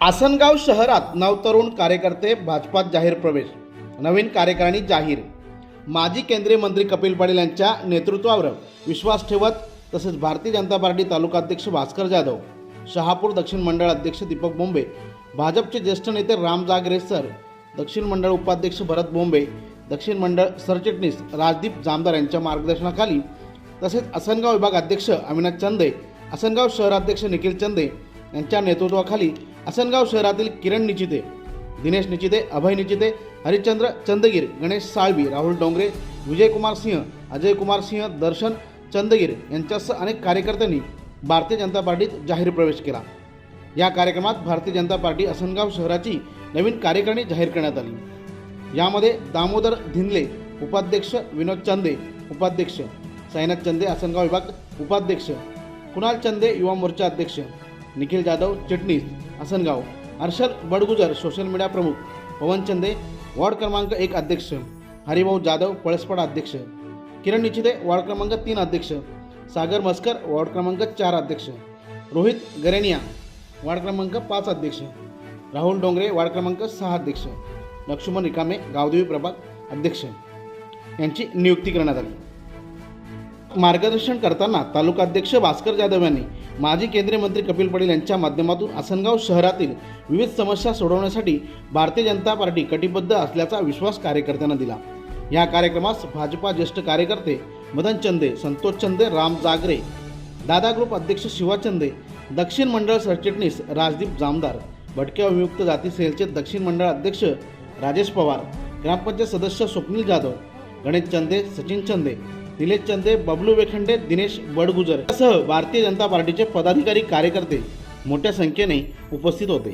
आसनगाव शहरात नवतरुण कार्यकर्ते भाजपात जाहीर प्रवेश. नवीन कार्यकारिणी जाहीर. माजी केंद्रीय मंत्री कपिल पाटील यांच्या नेतृत्वावर विश्वास ठेवत तसेच भारतीय जनता पार्टी तालुका अध्यक्ष भास्कर जाधव शहापूर दक्षिण मंडळ अध्यक्ष दीपक बोंबे भाजपचे ज्येष्ठ नेते राम जागरे सर दक्षिण मंडळ उपाध्यक्ष भरत बोंबे दक्षिण मंडळ सरचिटणीस राजदीप जामदार यांच्या मार्गदर्शनाखाली तसेच असनगाव विभाग अध्यक्ष अविनाश चंदे असनगाव शहराध्यक्ष निखिल चंदे यांच्या नेतृत्वाखाली आसनगाव शहरातील किरण निचिते दिनेश निचिते अभय निचिते हरिश्चंद्र चंदगीर गणेश साळवी राहुल डोंगरे विजयकुमार सिंह अजय कुमार सिंह दर्शन चंदगीर यांच्यासह अनेक कार्यकर्त्यांनी भारतीय जनता पार्टीत जाहीर प्रवेश केला. या कार्यक्रमात भारतीय जनता पार्टी असनगाव शहराची नवीन कार्यकारिणी जाहीर करण्यात आली. यामध्ये दामोदर धिंदले उपाध्यक्ष विनोद चंदे उपाध्यक्ष साईनाथ चंदे आसनगाव विभाग उपाध्यक्ष कुणाल चंदे युवा मोर्चा अध्यक्ष निखिल जाधव चिटणीस आसनगाव हर्षद बडगुजर सोशल मीडिया प्रमुख पवन चंदे वॉर्ड क्रमांक एक अध्यक्ष हरिभाऊ जाधव पळसपाडा अध्यक्ष किरण निचिते वॉर्ड क्रमांक तीन अध्यक्ष सागर मस्कर वॉर्ड क्रमांक चार अध्यक्ष रोहित गरेनिया वार्ड क्रमांक पाच अध्यक्ष राहुल डोंगरे वार्ड क्रमांक सहा अध्यक्ष लक्ष्मण रिकामे गावदेवी प्रभाग अध्यक्ष यांची नियुक्ती करण्यात आली. मार्गदर्शन करताना तालुकाध्यक्ष भास्कर जाधव यांनी माजी केंद्रीय मंत्री कपिल पटेल यांच्या माध्यमातून आसनगाव शहरातील विविध समस्या सोडवण्यासाठी भारतीय जनता पार्टी कटिबद्ध असल्याचा विश्वास कार्यकर्त्यांना दिला. या कार्यक्रमास भाजपा ज्येष्ठ कार्यकर्ते मदन चंदे संतोष चंदे राम जागरे दादा ग्रुप अध्यक्ष शिवा चंदे दक्षिण मंडळ सरचिटणीस राजदीप जामदार भटक्या विमुक्त जाती सेलचे दक्षिण मंडळ अध्यक्ष राजेश पवार ग्रामपंचायत सदस्य स्वप्नील जाधव गणेश चंदे सचिन चंदे निलेश चंदे बबलू वेखंडे दिनेश बडगुजर सह भारतीय जनता पार्टीचे पदाधिकारी कार्यकर्ते मोठ्या संख्येने उपस्थित होते.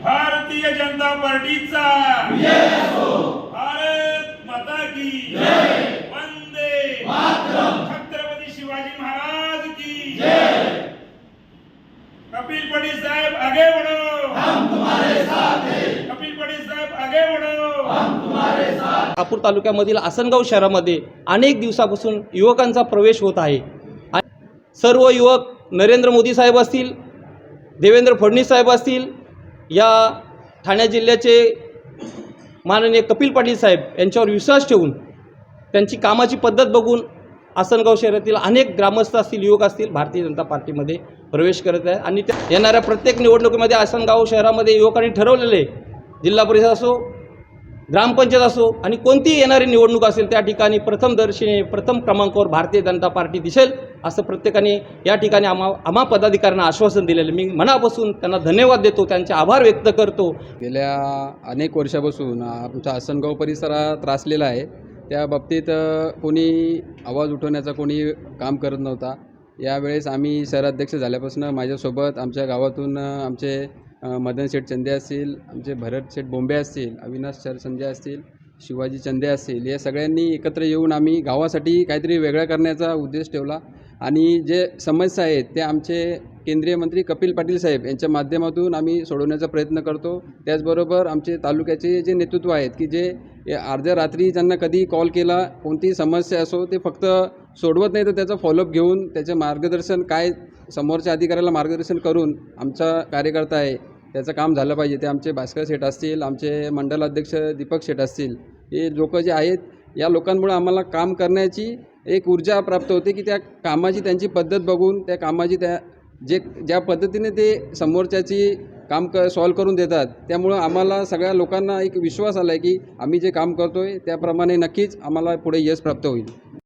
भारतीय जनता पार्टीचा. भारत माता की वंदे छत्रपती शिवाजी महाराज की कपिल पटेल साहेब आगे बढ़ो हम तुम्हारे साथ हैं कपिल पटेल साहेब आगे बढ़ो शहापूर तालुक्यामधील आसनगाव शहरामध्ये अनेक दिवसापासून युवकांचा प्रवेश होत आहे. सर्व युवक नरेंद्र मोदी साहेब असतील देवेंद्र फडणवीस साहेब असतील या ठाणे जिल्ह्याचे माननीय कपिल पाटील साहेब यांच्यावर विश्वास ठेवून त्यांची कामाची पद्धत बघून आसनगाव शहरातील अनेक ग्रामस्थ असतील युवक असतील भारतीय जनता पार्टीमध्ये प्रवेश करत आहे आणि त्या येणाऱ्या प्रत्येक निवडणुकीमध्ये आसनगाव शहरामध्ये युवकांनी ठरवलेले जिल्हा परिषद असो ग्रामपंचायत असो आणि कोणतीही येणारी निवडणूक असेल त्या ठिकाणी प्रथमदर्शनी प्रथम क्रमांकावर भारतीय जनता पार्टी दिसेल असं प्रत्येकाने या ठिकाणी आम्हा आम्हा पदाधिकाऱ्यांना आश्वासन दिलेलं मी मनापासून त्यांना धन्यवाद देतो त्यांचे आभार व्यक्त करतो. गेल्या अनेक वर्षापासून आमचा आसनगाव परिसरात त्रासलेला आहे. त्या बाबतीत कोणी आवाज उठवण्याचा कोणी काम करत नव्हता. यावेळेस आम्ही शहराध्यक्ष झाल्यापासून माझ्यासोबत आमच्या गावातून आमचे मदन शेठ चंदे असतील आमचे भरत शेठ बोंबे असतील अविनाश सरसंजय असतील शिवाजी चंदे असतील या सगळ्यांनी एकत्र येऊन आम्ही गावासाठी काहीतरी वेगळं करण्याचा उद्देश ठेवला. आणि जे समस्या आहेत ते आमचे केंद्रीय मंत्री कपिल पाटील साहेब यांच्या माध्यमातून आम्ही सोडवण्याचा प्रयत्न करतो. त्याचबरोबर आमचे तालुक्याचे जे नेतृत्व आहेत की जे अर्ध्या रात्री ज्यांना कधी कॉल केला कोणती समस्या असो ते फक्त सोडवत नाही तर त्याचा फॉलोअप घेऊन त्याचे मार्गदर्शन काय समोरच्या अधिकाऱ्याला मार्गदर्शन करून आमचा कार्यकर्ता आहे त्याचं काम झालं पाहिजे. ते आमचे भास्कर शेठ असतील आमचे मंडल अध्यक्ष दीपक शेठ असतील. हे लोक जे आहेत या लोकांमुळे आम्हाला काम करण्याची एक ऊर्जा प्राप्त होते की त्या कामाची त्यांची पद्धत बघून त्या कामाची त्या जे ज्या पद्धतीने ते समोरच्याची काम क सॉल्व करून देतात त्यामुळं आम्हाला सगळ्या लोकांना एक विश्वास आला आहे की आम्ही जे काम करतो आहे त्याप्रमाणे नक्कीच आम्हाला पुढे यश प्राप्त होईल.